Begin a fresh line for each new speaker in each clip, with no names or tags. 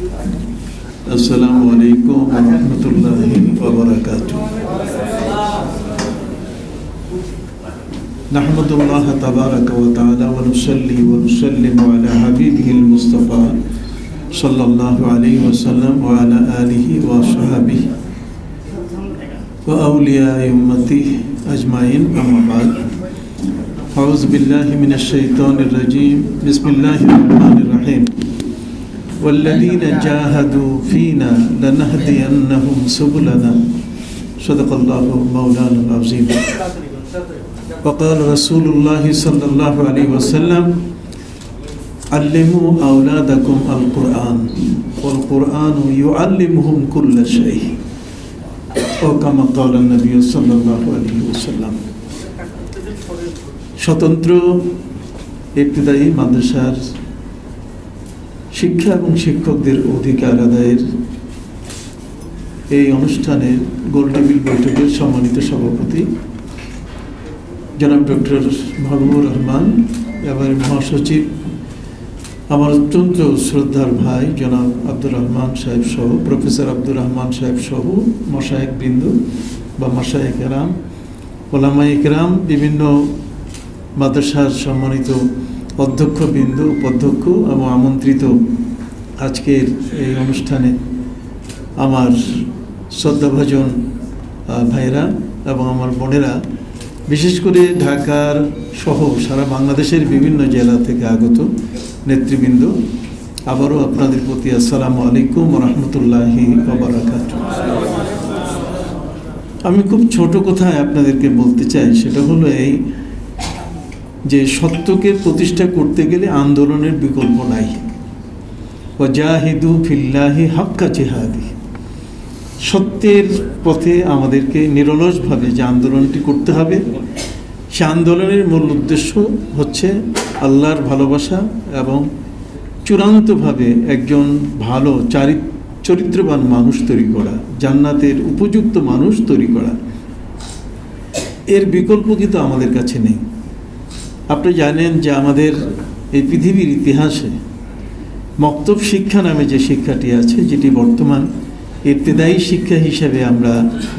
السلام عليكم ورحمة الله وبركاته. نحمد الله تبارك وتعالى ونصلي ونسلم على حبيبه المصطفى صلى الله عليه وسلم وعلى آله وصحبه وأولياء أمته أجمعين أما بعد. أعوذ بالله من الشيطان الرجيم. بسم الله الرحمن الرحيم. والذين جاهدوا فينا لنهدينهم سبلنا صدق الله مولانا العظيم وقال رسول الله صلى الله عليه وسلم علموا أولادكم القرآن والقرآن يعلمهم كل شيء أو كما قال النبي صلى الله عليه وسلم স্বতন্ত্র ইবতদায়ী মাদ্রাসার শিক্ষা এবং শিক্ষকদের অধিকার আদায়ের এই অনুষ্ঠানের গোলটেবিল বৈঠকের সম্মানিত সভাপতি জনাব ডক্টর মাহবুবুর রহমান এবং মহাসচিব আমার অত্যন্ত শ্রদ্ধার ভাই জনাব আব্দুর রহমান সাহেব সহ, প্রফেসর আব্দুর রহমান সাহেব সহ, মশায়েক বিন্দু বা মশায়েক রাম ওলামাই রাম বিভিন্ন মাদ্রাসার সম্মানিত অধ্যক্ষ বিন্দু উপাধ্যক্ষ এবং আমন্ত্রিত আজকের এই অনুষ্ঠানে আমার শ্রদ্ধাভাজন ভাইরা এবং আমার বোনেরা, বিশেষ করে ঢাকার সহ সারা বাংলাদেশের বিভিন্ন জেলা থেকে আগত নেতৃবৃন্দ, আবারও আপনাদের প্রতি আসসালামু আলাইকুম রহমতুল্লাহি আমি খুব ছোট কথায় আপনাদেরকে বলতে চাই, সেটা হলো এই যে সত্যকে প্রতিষ্ঠা করতে গেলে আন্দোলনের বিকল্প নাই। ও ফিল্লাহি হাক্কা জেহাদি। সত্যের পথে আমাদেরকে নিরলসভাবে যে আন্দোলনটি করতে হবে, সে আন্দোলনের মূল উদ্দেশ্য হচ্ছে আল্লাহর ভালোবাসা এবং চূড়ান্তভাবে একজন ভালো চারি চরিত্রবান মানুষ তৈরি করা, জান্নাতের উপযুক্ত মানুষ তৈরি করা। এর বিকল্প কিন্তু আমাদের কাছে নেই। আপনি জানেন যে আমাদের এই পৃথিবীর ইতিহাসে মক্তব শিক্ষা নামে যে শিক্ষাটি আছে, যেটি বর্তমান ইবতেদায়ী শিক্ষা হিসেবে আমরা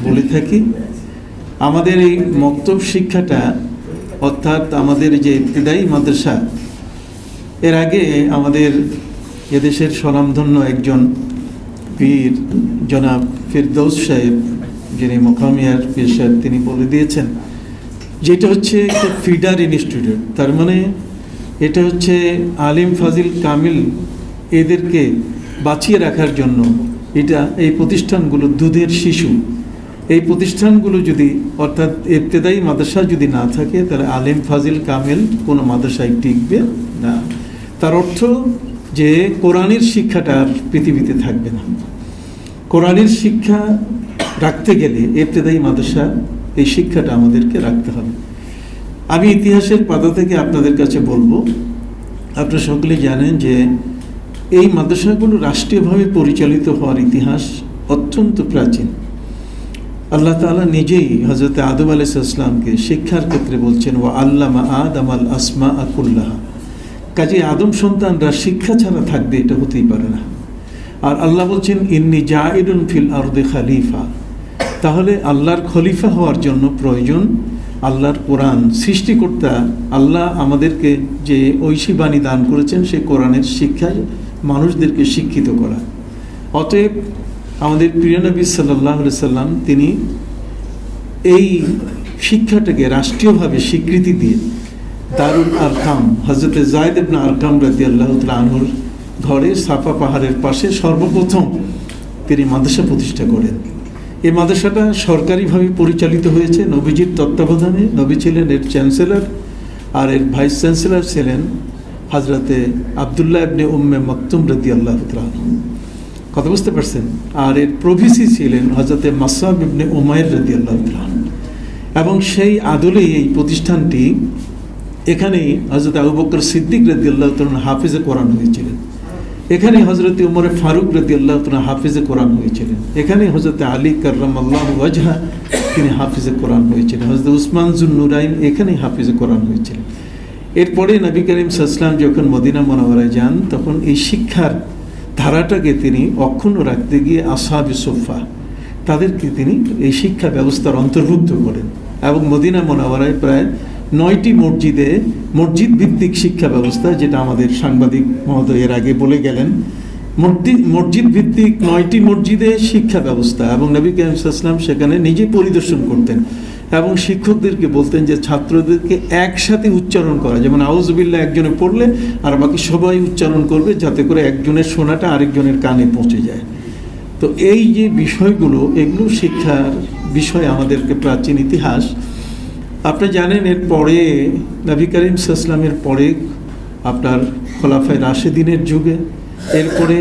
বলে থাকি, আমাদের এই মক্তব শিক্ষাটা অর্থাৎ আমাদের যে ইবতেদায়ী মাদ্রাসা, এর আগে আমাদের এদেশের স্বনামধন্য একজন পীর, জনাব ফিরদৌস সাহেব, যিনি মোকামিয়ার পীর সাহেব তিনি বলে দিয়েছেন যেটা হচ্ছে একটা ফিডার ইনস্টিটিউট। তার মানে এটা হচ্ছে আলিম ফাজিল কামিল এদেরকে বাঁচিয়ে রাখার জন্য এটা এই প্রতিষ্ঠানগুলো দুধের শিশু। এই প্রতিষ্ঠানগুলো যদি অর্থাৎ ইবতেদায়ী মাদ্রাসা যদি না থাকে, তাহলে আলিম ফাজিল কামিল কোনো মাদ্রাসায় টিকবে না। তার অর্থ যে কোরআনের শিক্ষাটা আর পৃথিবীতে থাকবে না। কোরআনের শিক্ষা রাখতে গেলে ইবতেদায়ী মাদ্রাসা এই শিক্ষাটা আমাদেরকে রাখতে হবে। আমি ইতিহাসের পাতা থেকে আপনাদের কাছে বলব, আপনারা সকলে জানেন যে এই মাদ্রাসাগুলো রাষ্ট্রীয়ভাবে পরিচালিত হওয়ার ইতিহাস অত্যন্ত প্রাচীন। আল্লাহ তাআলা নিজেই হজরত আদম আলাইসাল্লামকে শিক্ষার ক্ষেত্রে বলছেন ও আল্লামা আদম আল আসমা আকুল্লাহা কাজে আদম সন্তানরা শিক্ষা ছাড়া থাকবে এটা হতেই পারে না। আর আল্লাহ বলছেন, ইন্নি জাইডুন ফিল আরদে খালিফা। তাহলে আল্লাহর খলিফা হওয়ার জন্য প্রয়োজন আল্লাহর কোরআন। সৃষ্টিকর্তা আল্লাহ আমাদেরকে যে ঐশী বাণী দান করেছেন, সে কোরআনের শিক্ষায় মানুষদেরকে শিক্ষিত করা। অতএব আমাদের প্রিয় নবী সাল্লাহ সাল্লাম, তিনি এই শিক্ষাটাকে রাষ্ট্রীয়ভাবে স্বীকৃতি দিয়ে দারুল আরকাম হজরতে জায়দ ইবনা আরকাম রাজি আল্লাহ আনহুর ঘরে সাফা পাহাড়ের পাশে সর্বপ্রথম তিনি মাদ্রাসা প্রতিষ্ঠা করেন। এই মাদ্রাসাটা সরকারিভাবে পরিচালিত হয়েছে। নবীজির তত্ত্বাবধানে। নবী ছিলেন এর চ্যান্সেলর আর এর ভাইস চ্যান্সেলর ছিলেন হাজরাতে আবদুল্লাহ ইবনে উম্মে মকতুম রদি আল্লাহ কথা বুঝতে পারছেন? আর এর প্রভিসি ছিলেন হজরতে মাসাব ইবনে উমায়ের রদি আল্লাহ এবং সেই আদলেই এই প্রতিষ্ঠানটি এখানেই হজরত আবু বকর সিদ্দিক রদি আল্লাহ হাফিজে কোরআন হয়েছিলেন। এখানে হজরত উমরে ফারুক রতি আল্লাহ হাফিজে কোরআন হয়েছিলেন। এখানে হজরত আলী কার্রাম আল্লাহ ওয়াজহা তিনি হাফিজে কোরআন হয়েছিলেন। হজরত উসমান জুন নুরাইন এখানেই হাফিজে কোরআন হয়েছিলেন। এরপরে নবী করিম সাসলাম যখন মদিনা মনোবরায় যান, তখন এই শিক্ষার ধারাটাকে তিনি অক্ষুণ্ণ রাখতে গিয়ে আসাবি সোফা তাদেরকে তিনি এই শিক্ষা ব্যবস্থার অন্তর্ভুক্ত করেন এবং মদিনা মোনাওয়ারায় প্রায় নয়টি মসজিদে মসজিদ ভিত্তিক শিক্ষা ব্যবস্থা, যেটা আমাদের সাংবাদিক মহোদয় এর আগে বলে গেলেন। মসজিদ মসজিদ ভিত্তিক নয়টি মসজিদে শিক্ষা ব্যবস্থা এবং নবী কাইমসাল্লাম সেখানে নিজে পরিদর্শন করতেন এবং শিক্ষকদেরকে বলতেন যে ছাত্রদেরকে একসাথে উচ্চারণ করা, যেমন আউজবিল্লা একজনে পড়লে আর বাকি সবাই উচ্চারণ করবে যাতে করে একজনের শোনাটা আরেকজনের কানে পৌঁছে যায়। তো এই যে বিষয়গুলো, এগুলো শিক্ষার বিষয় আমাদেরকে প্রাচীন ইতিহাস আপনি জানেন এর পরে নবী করিম সাল্লামের পরে আপনার খোলাফায় রাশেদিনের যুগে, এরপরে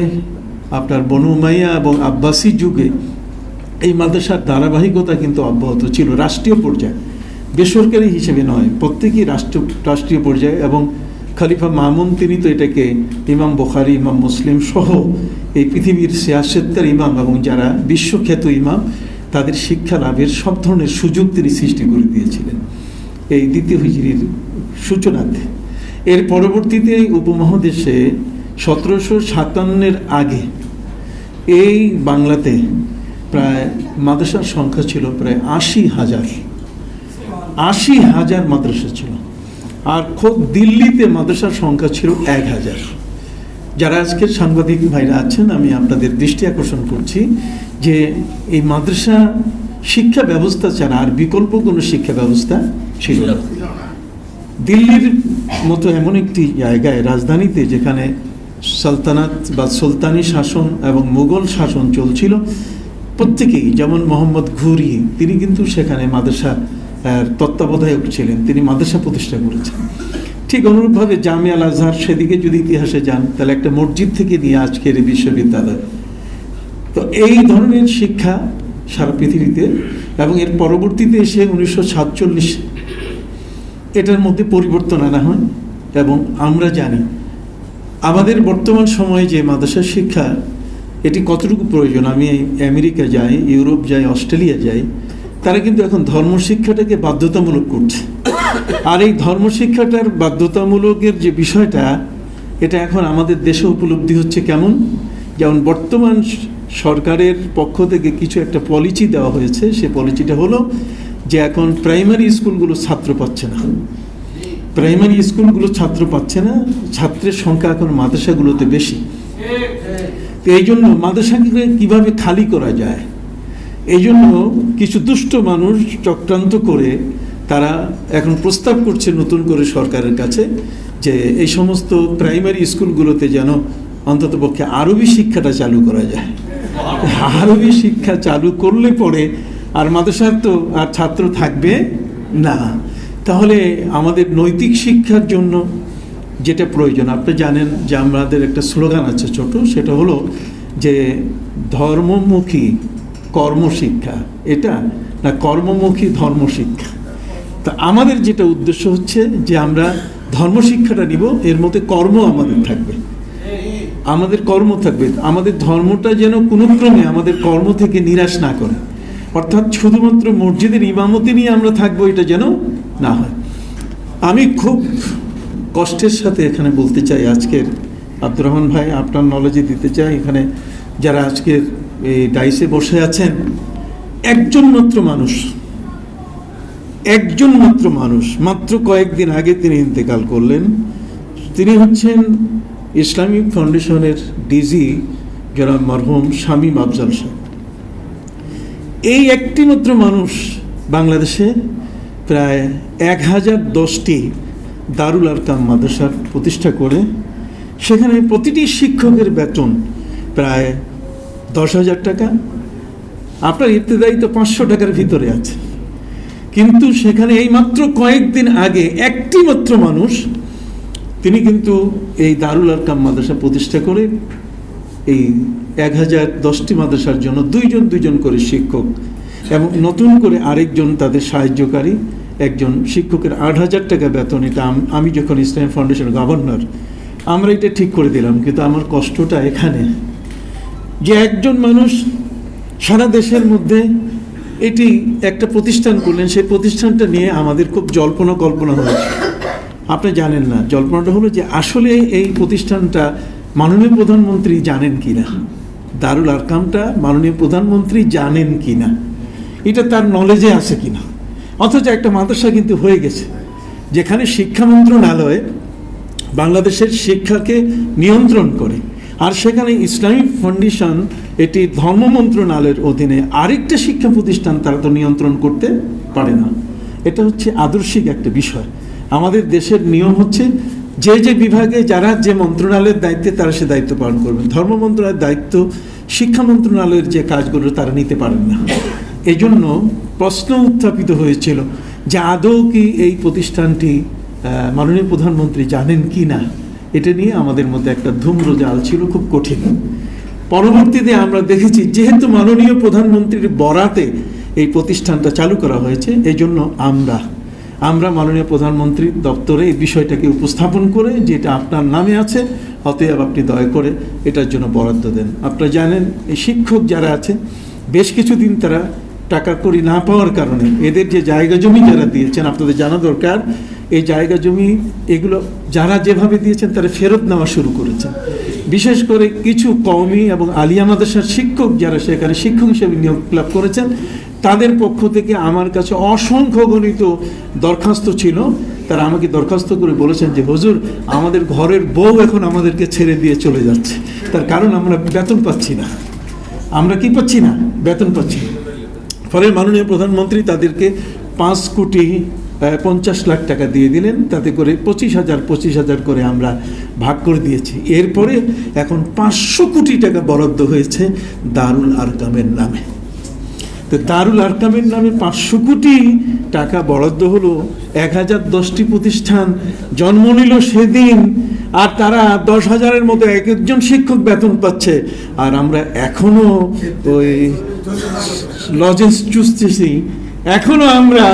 আপনার বনু মাইয়া এবং আব্বাসী যুগে এই মাদ্রাসার ধারাবাহিকতা কিন্তু অব্যাহত ছিল, রাষ্ট্রীয় পর্যায়ে। বেসরকারি হিসেবে নয়, প্রত্যেকই রাষ্ট্র, রাষ্ট্রীয় পর্যায়ে এবং খালিফা মামুন তিনি তো এটাকে ইমাম বখারি, ইমাম মুসলিম সহ এই পৃথিবীর সিয়াসেত্তার ইমাম এবং যারা বিশ্বখ্যাত ইমাম, তাদের শিক্ষা লাভের সব ধরনের সুযোগ তিনি সৃষ্টি করে দিয়েছিলেন। এই দ্বিতীয় হিজড়ির সূচনাতে। এর পরবর্তীতে উপমহাদেশে সতেরোশো সাতান্নের আগে এই বাংলাতে প্রায় মাদ্রাসার সংখ্যা ছিল প্রায় আশি হাজার। আশি হাজার মাদ্রাসা ছিল। আর খুব দিল্লিতে মাদ্রাসার সংখ্যা ছিল এক হাজার। যারা আজকের সাংবাদিক ভাইরা আছেন, আমি আপনাদের দৃষ্টি আকর্ষণ করছি যে এই মাদ্রাসা শিক্ষা ব্যবস্থা ছাড়া আর বিকল্প কোনো শিক্ষা ব্যবস্থা ছিল দিল্লির মতো এমন একটি জায়গায়, রাজধানীতে, যেখানে সালতানাত বা সুলতানি শাসন এবং মুঘল শাসন চলছিল, প্রত্যেকেই, যেমন মোহাম্মদ ঘুরি, তিনি কিন্তু সেখানে মাদ্রাসা তত্ত্বাবধায়ক ছিলেন। তিনি মাদ্রাসা প্রতিষ্ঠা করেছেন। ঠিক অনুরূপভাবে জামিয়া আল আজহার সেদিকে যদি ইতিহাসে যান, তাহলে একটা মসজিদ থেকে নিয়ে আজকের এই বিশ্ববিদ্যালয়। তো এই ধরনের শিক্ষা সারা পৃথিবীতে, এবং এর পরবর্তীতে এসে উনিশশো সাতচল্লিশ এটার মধ্যে পরিবর্তন আনা হয় এবং আমরা জানি আমাদের বর্তমান সময়ে যে মাদ্রাসা শিক্ষা, এটি কতটুকু প্রয়োজন? আমি আমেরিকা যাই, ইউরোপ যাই, অস্ট্রেলিয়া যাই, তারা কিন্তু এখন ধর্ম শিক্ষাটাকে বাধ্যতামূলক করছে। আর এই ধর্ম শিক্ষাটার বাধ্যতামূলকের যে বিষয়টা, এটা এখন আমাদের দেশে উপলব্ধি হচ্ছে কেমন? যেমন বর্তমান সরকারের পক্ষ থেকে কিছু একটা পলিসি দেওয়া হয়েছে, সে পলিসিটা হলো যে এখন প্রাইমারি স্কুলগুলো ছাত্র পাচ্ছে না। প্রাইমারি স্কুলগুলো ছাত্র পাচ্ছে না, ছাত্রের সংখ্যা এখন মাদ্রাসাগুলোতে বেশি। তো এই জন্য মাদ্রাসাকে কীভাবে খালি করা যায়? এই জন্য কিছু দুষ্ট মানুষ চক্রান্ত করে তারা এখন প্রস্তাব করছে নতুন করে সরকারের কাছে যে এই সমস্ত প্রাইমারি স্কুলগুলোতে যেন অন্ততপক্ষে আরবি শিক্ষাটা চালু করা যায়। আরবি শিক্ষা চালু করলে পরে আর মাদ্রাসার তো আর ছাত্র থাকবে না। তাহলে আমাদের নৈতিক শিক্ষার জন্য যেটা প্রয়োজন, আপনি জানেন যে আমাদের একটা স্লোগান আছে ছোট, সেটা হলো যে ধর্মমুখী কর্মশিক্ষা। এটা না কর্মমুখী ধর্মশিক্ষা। তা আমাদের যেটা উদ্দেশ্য হচ্ছে যে আমরা ধর্মশিক্ষাটা নিব, এর মধ্যে কর্ম আমাদের থাকবে। আমাদের কর্ম থাকবে। আমাদের ধর্মটা যেন কোনো ক্রমে আমাদের কর্ম থেকে নিরাশ না করে। অর্থাৎ শুধুমাত্র মসজিদের ইমামতি নিয়ে আমরা থাকব, এটা যেন না হয়। আমি খুব কষ্টের সাথে এখানে বলতে চাই আজকের আব্দুর রহমান ভাই, আপনার নলেজে দিতে চাই। এখানে যারা আজকের এই ডাইসে বসে আছেন, একজন মাত্র মানুষ, একজন মাত্র মানুষ, মাত্র কয়েকদিন আগে তিনি ইন্তেকাল করলেন। তিনি হচ্ছেন ইসলামিক ফাউন্ডেশনের ডিজি যারা মরহুম শামীম আফজাল সাহেব। এই একটি মাত্র মানুষ বাংলাদেশে প্রায় এক হাজার দশটি দারুল আরকাম মাদ্রাসার প্রতিষ্ঠা করে। সেখানে প্রতিটি শিক্ষকের বেতন প্রায় দশ হাজার টাকা। আপনার ইবতেদায়ী তো পাঁচশো টাকার ভিতরে আছে। কিন্তু সেখানে এই মাত্র কয়েকদিন আগে একটি মাত্র মানুষ, তিনি কিন্তু এই দারুল আরকাম মাদ্রাসা প্রতিষ্ঠা করে এই এক হাজার দশটি মাদ্রাসার জন্য দুইজন দুইজন করে শিক্ষক এবং নতুন করে আরেকজন তাদের সাহায্যকারী, একজন শিক্ষকের আট হাজার টাকা বেতন, এটা আমি যখন ইসলাম ফাউন্ডেশনের গভর্নর, আমরা এটা ঠিক করে দিলাম, কিন্তু আমার কষ্টটা এখানে যে একজন মানুষ সারা দেশের মধ্যে এটি একটা প্রতিষ্ঠান করলেন, সেই প্রতিষ্ঠানটা নিয়ে আমাদের খুব জল্পনা কল্পনা হয়েছে। আপনি জানেন না, জল্পনাটা হলো যে আসলে এই প্রতিষ্ঠানটা মাননীয় প্রধানমন্ত্রী জানেন কি না দারুল আরকামটা মাননীয় প্রধানমন্ত্রী জানেন কি না এটা তার নলেজে আছে কি না অথচ একটা মাদ্রাসা কিন্তু হয়ে গেছে, যেখানে শিক্ষা মন্ত্রণালয় বাংলাদেশের শিক্ষাকে নিয়ন্ত্রণ করে, আর সেখানে ইসলামিক ফাউন্ডেশন এটি ধর্ম মন্ত্রণালয়ের অধীনে আরেকটা শিক্ষা প্রতিষ্ঠান তারা তো নিয়ন্ত্রণ করতে পারে না। এটা হচ্ছে আদর্শিক একটা বিষয়। আমাদের দেশের নিয়ম হচ্ছে যে যে বিভাগে যারা যে মন্ত্রণালয়ের দায়িত্বে, তারা সে দায়িত্ব পালন করবেন। ধর্ম মন্ত্রণালয়ের দায়িত্ব, শিক্ষা মন্ত্রণালয়ের যে কাজগুলো, তারা নিতে পারেন না। এই জন্য প্রশ্ন উত্থাপিত হয়েছিল যে আদৌ কি এই প্রতিষ্ঠানটি মাননীয় প্রধানমন্ত্রী জানেন কি না? এটা নিয়ে আমাদের মধ্যে একটা ধূম্র জাল ছিল, খুব কঠিন। পরবর্তীতে আমরা দেখেছি, যেহেতু মাননীয় প্রধানমন্ত্রীর বরাতে এই প্রতিষ্ঠানটা চালু করা হয়েছে এই জন্য আমরা আমরা মাননীয় প্রধানমন্ত্রীর দপ্তরে এই বিষয়টাকে উপস্থাপন করে যেটা আপনার নামে আছে, অতএব আপনি দয়া করে এটার জন্য বরাদ্দ দেন। আপনারা জানেন, এই শিক্ষক যারা আছে, বেশ কিছুদিন তারা টাকা করি না পাওয়ার কারণে এদের যে জায়গা জমি যারা দিয়েছেন, আপনাদের জানা দরকার, এই জায়গা জমি এগুলো যারা যেভাবে দিয়েছেন, তারা ফেরত নেওয়া শুরু করেছেন। বিশেষ করে কিছু কওমি এবং আলিয়া মাদ্রাসার শিক্ষক যারা সেখানে শিক্ষক হিসেবে নিয়োগ লাভ করেছেন তাদের পক্ষ থেকে আমার কাছে অসংখ্য গণিত দরখাস্ত ছিল। তারা আমাকে দরখাস্ত করে বলেছেন যে, হুজুর, আমাদের ঘরের বউ এখন আমাদেরকে ছেড়ে দিয়ে চলে যাচ্ছে। তার কারণ আমরা বেতন পাচ্ছি না। আমরা কি পাচ্ছি না? বেতন পাচ্ছি ফলে মাননীয় প্রধানমন্ত্রী তাদেরকে পাঁচ কোটি পঞ্চাশ লাখ টাকা দিয়ে দিলেন। তাতে করে পঁচিশ হাজার পঁচিশ হাজার করে আমরা ভাগ করে দিয়েছি। এরপরে এখন পাঁচশো কোটি টাকা বরাদ্দ হয়েছে দারুল আরকামের নামে। তো দারুল আরকামের নামে পাঁচশো কোটি টাকা বরাদ্দ হলো, এক হাজার দশটি প্রতিষ্ঠান জন্ম নিল সেদিন, আর তারা দশ হাজারের মতো এক একজন শিক্ষক বেতন পাচ্ছে। আর আমরা এখনও ওই লজেন্স চুষতেছি এখনও আমরা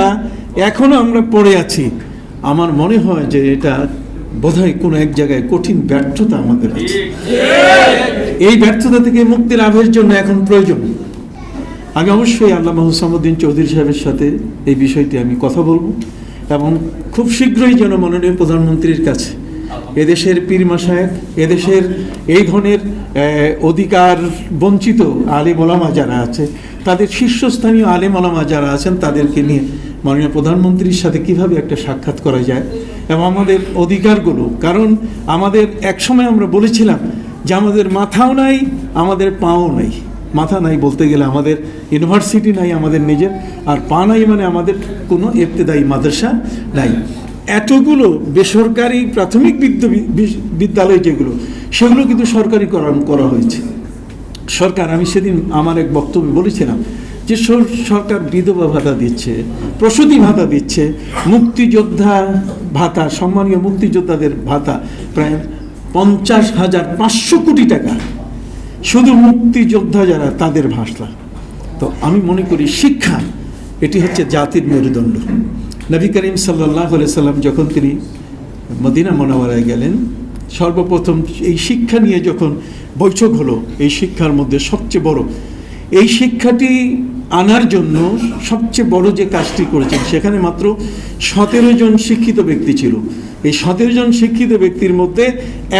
এখনও আমরা পড়ে আছি। আমার মনে হয় যে এটা বোধহয় কোনো এক জায়গায় কঠিন ব্যর্থতা আমাদের আছে। এই ব্যর্থতা থেকে মুক্তি লাভের জন্য এখন প্রয়োজন। আমি অবশ্যই আল্লামা হুসামুদ্দিন চৌধুরী সাহেবের সাথে এই বিষয়টি আমি কথা বলব এবং খুব শীঘ্রই যেন মাননীয় প্রধানমন্ত্রীর কাছে এদেশের পীর মাসায়েক এদেশের এই ধরনের অধিকার বঞ্চিত আলেম ওলামা যারা আছে, তাদের শীর্ষস্থানীয় আলেম ওলামা যারা আছেন, তাদেরকে নিয়ে মাননীয় প্রধানমন্ত্রীর সাথে কীভাবে একটা সাক্ষাৎ করা যায় এবং আমাদের অধিকারগুলো, কারণ আমাদের একসময় আমরা বলেছিলাম যে আমাদের মাথাও নাই, আমাদের পাও নাই। মাথা নাই বলতে গেলে আমাদের ইউনিভার্সিটি নাই আমাদের নিজের, আর পা নাই মানে আমাদের কোনো ইবতেদায়ী মাদ্রাসা নাই। এতগুলো বেসরকারি প্রাথমিক বিদ্যালয় যেগুলো, সেগুলো কিন্তু সরকারিকরণ করা হয়েছে। সরকার, আমি সেদিন আমার এক বক্তব্যে বলেছিলাম যে সর- সরকার বিধবা ভাতা দিচ্ছে, প্রসূতি ভাতা দিচ্ছে, মুক্তিযোদ্ধা ভাতা, সম্মানীয় মুক্তিযোদ্ধাদের ভাতা প্রায় পঞ্চাশ হাজার পাঁচশো কোটি টাকা। শুধু মুক্তিযোদ্ধা যারা, তাদের ভাষা তো আমি মনে করি শিক্ষা, এটি হচ্ছে জাতির মেরুদণ্ড। নবী করিম সাল্লাহ সাল্লাম যখন তিনি মদিনা মনোয়ারায় গেলেন, সর্বপ্রথম এই শিক্ষা নিয়ে যখন বৈঠক হলো, এই শিক্ষার মধ্যে সবচেয়ে বড়, এই শিক্ষাটি আনার জন্য সবচেয়ে বড় যে কাজটি করেছেন, সেখানে মাত্র সতেরো জন শিক্ষিত ব্যক্তি ছিল। এই সতেরো জন শিক্ষিত ব্যক্তির মধ্যে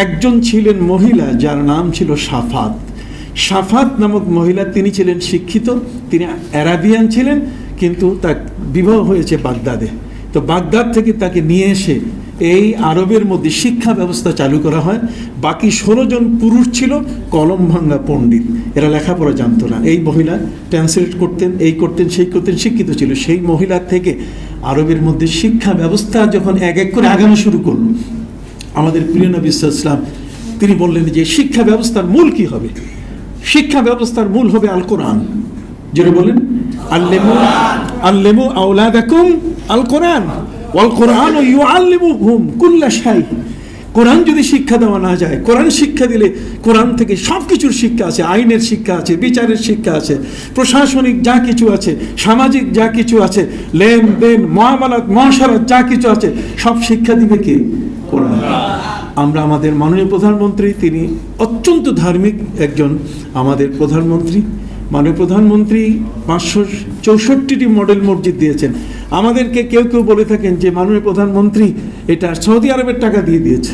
একজন ছিলেন মহিলা, যার নাম ছিল সাফাত। সাফাত নামক মহিলা তিনি ছিলেন শিক্ষিত, তিনি অ্যারাবিয়ান ছিলেন, কিন্তু তার বিবাহ হয়েছে বাগদাদে। তো বাগদাদ থেকে তাকে নিয়ে এসে এই আরবের মধ্যে শিক্ষা ব্যবস্থা চালু করা হয়। বাকি ষোলো জন পুরুষ ছিল কলম ভাঙ্গা পণ্ডিত। এরা লেখাপড়া জানতো না। এই মহিলা ট্রান্সলেট করতেন, এই করতেন, সেই করতেন, শিক্ষিত ছিল। সেই মহিলার থেকে আরবের মধ্যে শিক্ষা ব্যবস্থা যখন এক এক করে আগানো শুরু করল, আমাদের প্রিয় নবী ইসলাম তিনি বললেন যে শিক্ষা ব্যবস্থার মূল কি হবে? শিক্ষা ব্যবস্থার মূল হবে আল কোরআন যেটা বলেন, আল্লেমু আল্লেমু আওলাদাকুম আল কোরআন ওয়াল কোরআন ও ইউ আল্লেমু হুম কুল্লা শাই কোরআন যদি শিক্ষা দেওয়া না যায়, কোরআন শিক্ষা দিলে কোরআন থেকে সব কিছুর শিক্ষা আছে, আইনের শিক্ষা আছে, বিচারের শিক্ষা আছে, প্রশাসনিক যা কিছু আছে, সামাজিক যা কিছু আছে, লেনদেন মহামালাত মহাসারাত যা কিছু আছে, সব শিক্ষা দিবে কে? কোরআন। আমরা আমাদের মাননীয় প্রধানমন্ত্রী, তিনি অত্যন্ত ধার্মিক একজন আমাদের প্রধানমন্ত্রী। মাননীয় প্রধানমন্ত্রী পাঁচশো চৌষট্টিটি মডেল মসজিদ দিয়েছেন। আমাদেরকে কেউ কেউ বলে থাকেন যে, মাননীয় প্রধানমন্ত্রী, এটা সৌদি আরবের টাকা দিয়ে দিয়েছে।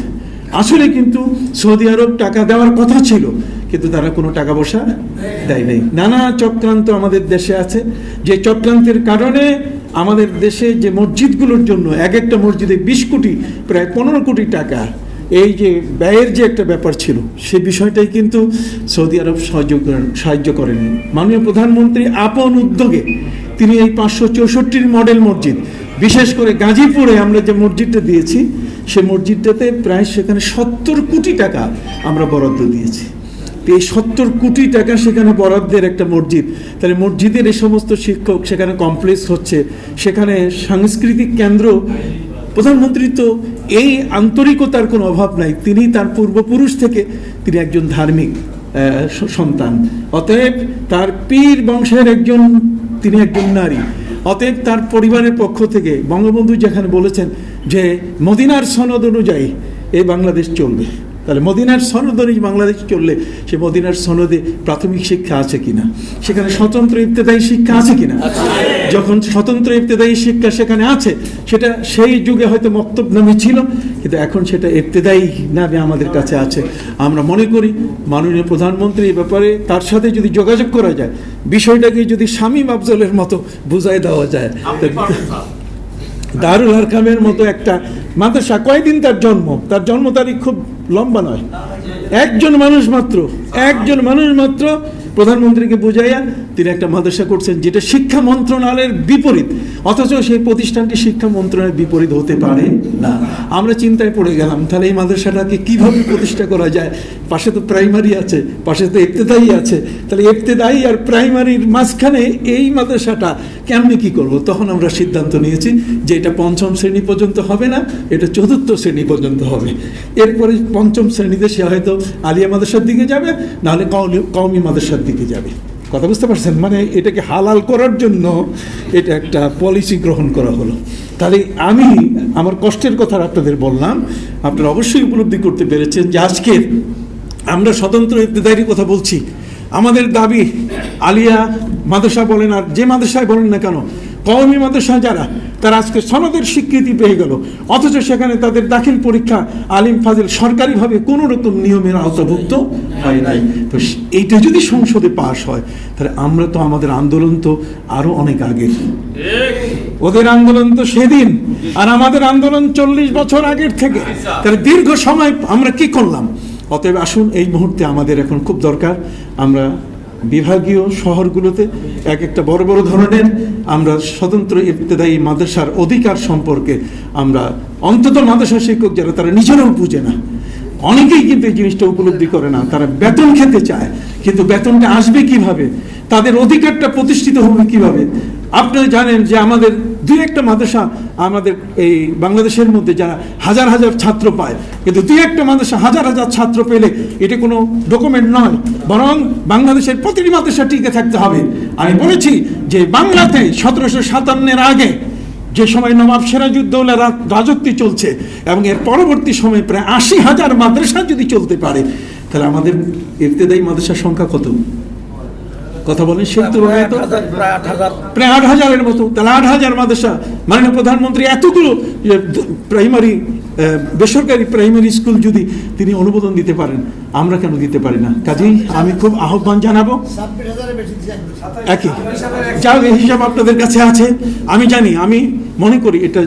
আসলে কিন্তু সৌদি আরব টাকা দেওয়ার কথা ছিল, কিন্তু তারা কোনো টাকা পয়সা দেয় নাই। নানা চক্রান্ত আমাদের দেশে আছে। যে চক্রান্তের কারণে আমাদের দেশে যে মসজিদগুলোর জন্য, এক একটা মসজিদে বিশ কোটি, প্রায় পনেরো কোটি টাকা এই যে ব্যয়ের যে একটা ব্যাপার ছিল, সে বিষয়টাই কিন্তু সৌদি আরব সাহায্য সাহায্য করেনি মাননীয় প্রধানমন্ত্রী আপন উদ্যোগে তিনি এই পাঁচশো চৌষট্টির মডেল মসজিদ, বিশেষ করে গাজীপুরে আমরা যে মসজিদটা দিয়েছি, সে মসজিদটাতে প্রায় সেখানে সত্তর কোটি টাকা আমরা বরাদ্দ দিয়েছি। এই সত্তর কোটি টাকা সেখানে বরাদ্দের একটা মসজিদ, তাহলে মসজিদের এই সমস্ত শিক্ষক সেখানে কমপ্লেক্স হচ্ছে, সেখানে সাংস্কৃতিক কেন্দ্র প্রধানমন্ত্রী তো এই আন্তরিকতার কোনো অভাব নাই। তিনি তার পূর্বপুরুষ থেকে তিনি একজন ধার্মিক সন্তান। অতএব তার পীর বংশের একজন, তিনি একজন নারী। অতএব তার পরিবারের পক্ষ থেকে বঙ্গবন্ধু যেখানে বলেছেন যে, মদিনার সনদ অনুযায়ী এই বাংলাদেশ চলবে। তাহলে মদিনার সনদ বাংলাদেশ চললে সে মদিনার সনদে প্রাথমিক শিক্ষা আছে কিনা? সেখানে স্বতন্ত্র ইবতেদায়ী শিক্ষা আছে কিনা? যখন স্বতন্ত্র ইবতেদায়ী শিক্ষা সেখানে আছে সেটা সেই যুগে হয়তো মক্তব নামে ছিল কিন্তু এখন সেটা ইবতেদায়ী নামে আমাদের কাছে আছে। আমরা মনে করি মাননীয় প্রধানমন্ত্রী এই ব্যাপারে তার সাথে যদি যোগাযোগ করা যায় বিষয়টাকে যদি শামীম আফজলের মতো বুঝাই দেওয়া যায় দারুল হারকামের মতো একটা মাদ্রাসা কয়দিন তার জন্ম? তার জন্ম তারিখ খুব লম্বা নয়। একজন মানুষ মাত্র একজন মানুষ মাত্র প্রধানমন্ত্রীকে বুঝাইয়া তিনি একটা মাদ্রাসা করছেন, যেটা শিক্ষা মন্ত্রণালয়ের বিপরীত। অথচ সেই প্রতিষ্ঠানটি শিক্ষা মন্ত্রণালয়ের বিপরীত হতে পারে না। আমরা চিন্তায় পড়ে গেলাম, তাহলে এই মাদ্রাসাটাকে কীভাবে প্রতিষ্ঠা করা যায়? পাশে তো প্রাইমারি আছে, পাশে তো ইবতেদায়ী আছে। তাহলে ইবতেদায়ী আর প্রাইমারির মাঝখানে এই মাদ্রাসাটা কেমনি কি করব? তখন আমরা সিদ্ধান্ত নিয়েছি যে এটা পঞ্চম শ্রেণি পর্যন্ত হবে না, এটা চতুর্থ শ্রেণি পর্যন্ত হবে। এরপরে পঞ্চম শ্রেণীতে সে হয়তো আলিয়া মাদ্রাসার দিকে যাবে, নাহলে কওমি- কওমি দিকে যাবে। কথা বুঝতে পারছেন? মানে এটাকে হালাল করার জন্য এটা একটা পলিসি গ্রহণ করা হলো। তাহলে আমি আমার কষ্টের কথা আপনাদের বললাম। আপনারা অবশ্যই উপলব্ধি করতে পেরেছেন যে আজকের আমরা স্বতন্ত্র ইবতেদায়ীর কথা বলছি। আমাদের দাবি, আলিয়া মাদ্রাসা বলেন আর যে মাদ্রাসায় বলেন না কেন, কওমি মাদ্রাসা যারা তারা আজকে সনদের স্বীকৃতি পেয়ে গেল। অথচ সেখানে তাদের দাখিল পরীক্ষা আলিম ফাজিল সরকারিভাবে কোনো রকম নিয়মের আওতাভুক্ত হয় নাই। তো এইটা যদি সংসদে পাশ হয়, তাহলে আমরা তো আমাদের আন্দোলন তো আরও অনেক আগের। ওদের আন্দোলন তো সেদিন। আর আমাদের আন্দোলন চল্লিশ বছর আগের থেকে। তাহলে দীর্ঘ সময় আমরা কি করলাম? অতএব আসুন, এই মুহূর্তে আমাদের এখন খুব দরকার। আমরা বিভাগীয় শহরগুলোতে এক একটা বড় বড় ধরনের আমরা স্বতন্ত্র ইবতেদায়ী মাদ্রাসার অধিকার সম্পর্কে আমরা অন্তত মাদ্রাসা শিক্ষক যারা, তারা নিজেরাও বুঝে না। অনেকেই কিন্তু এই জিনিসটা উপলব্ধি করে না। তারা বেতন খেতে চায়, কিন্তু বেতনটা আসবে কীভাবে? তাদের অধিকারটা প্রতিষ্ঠিত হবে কীভাবে? আপনারা জানেন যে আমাদের দুই একটা মাদ্রাসা আমাদের এই বাংলাদেশের মধ্যে যারা হাজার হাজার ছাত্র পায়, কিন্তু দুই একটা মাদ্রাসা হাজার হাজার ছাত্র পেলে এটা কোনো ডকুমেন্ট নয়, বরং বাংলাদেশের প্রতিটি মাদ্রাসা টিকে থাকতে হবে। আমি বলেছি যে বাংলাতে সতেরোশো সাতান্নের আগে যে সময় নবাব সিরাজউদ্দৌলা রাজত্ব চলছে, এবং এর পরবর্তী সময়ে প্রায় আশি হাজার মাদ্রাসা যদি চলতে পারে, তাহলে আমাদের ইবতেদায়ী মাদ্রাসার সংখ্যা কত? কথা বলেন সেই তুলনায় তো
প্রায় আট
হাজারের মতো তাহলে আট হাজার মাদ্রাসা। মাননীয় প্রধানমন্ত্রী এতগুলো প্রাইমারি বেসরকারি প্রাইমারি স্কুল যদি তিনি অনুমোদন দিতে পারেন আমরা কেন দিতে পারি না? কাজেই আমি খুব আহ্বান জানাব। একই। এই হিসাব আপনাদের কাছে আছে। আমি জানি আমি মনে করি এটা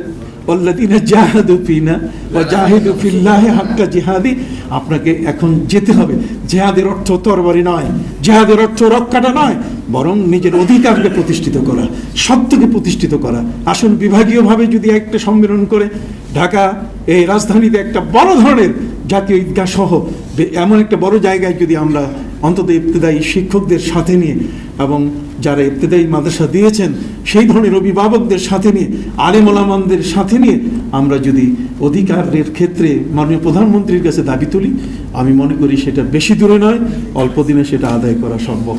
ওয়াল্লাযীনা জাহাদু ফিনা ওয়া জাহিদু ফিল্লাহি হাক্কা জিহাদি আপনাকে এখন যেতে হবে। জিহাদের অর্থ তরবারি নয়, জিহাদের অর্থ রক্ষাটা নয়, বরং নিজের অধিকারকে প্রতিষ্ঠিত করা, সত্যকে প্রতিষ্ঠিত করা। আসুন বিভাগীয়ভাবে যদি একটা সম্মেলন করে, ঢাকা এই রাজধানীতে একটা বড় ধরনের জাতীয় ঈদগাহ সহ, এমন একটা বড় জায়গায় যদি আমরা অন্তত ইবতেদায়ী শিক্ষকদের সাথে নিয়ে এবং যারা ইবতেদায়ী মাদ্রাসা দিয়েছেন, সেই ধরনের অভিভাবকদের সাথে নিয়ে আলেম ওলামানদের সাথে নিয়ে আমরা যদি অধিকারের ক্ষেত্রে মাননীয় প্রধানমন্ত্রীর কাছে দাবি তুলি, আমি মনে করি সেটা বেশি দূরে নয়, অল্প দিনে সেটা আদায় করা সম্ভব।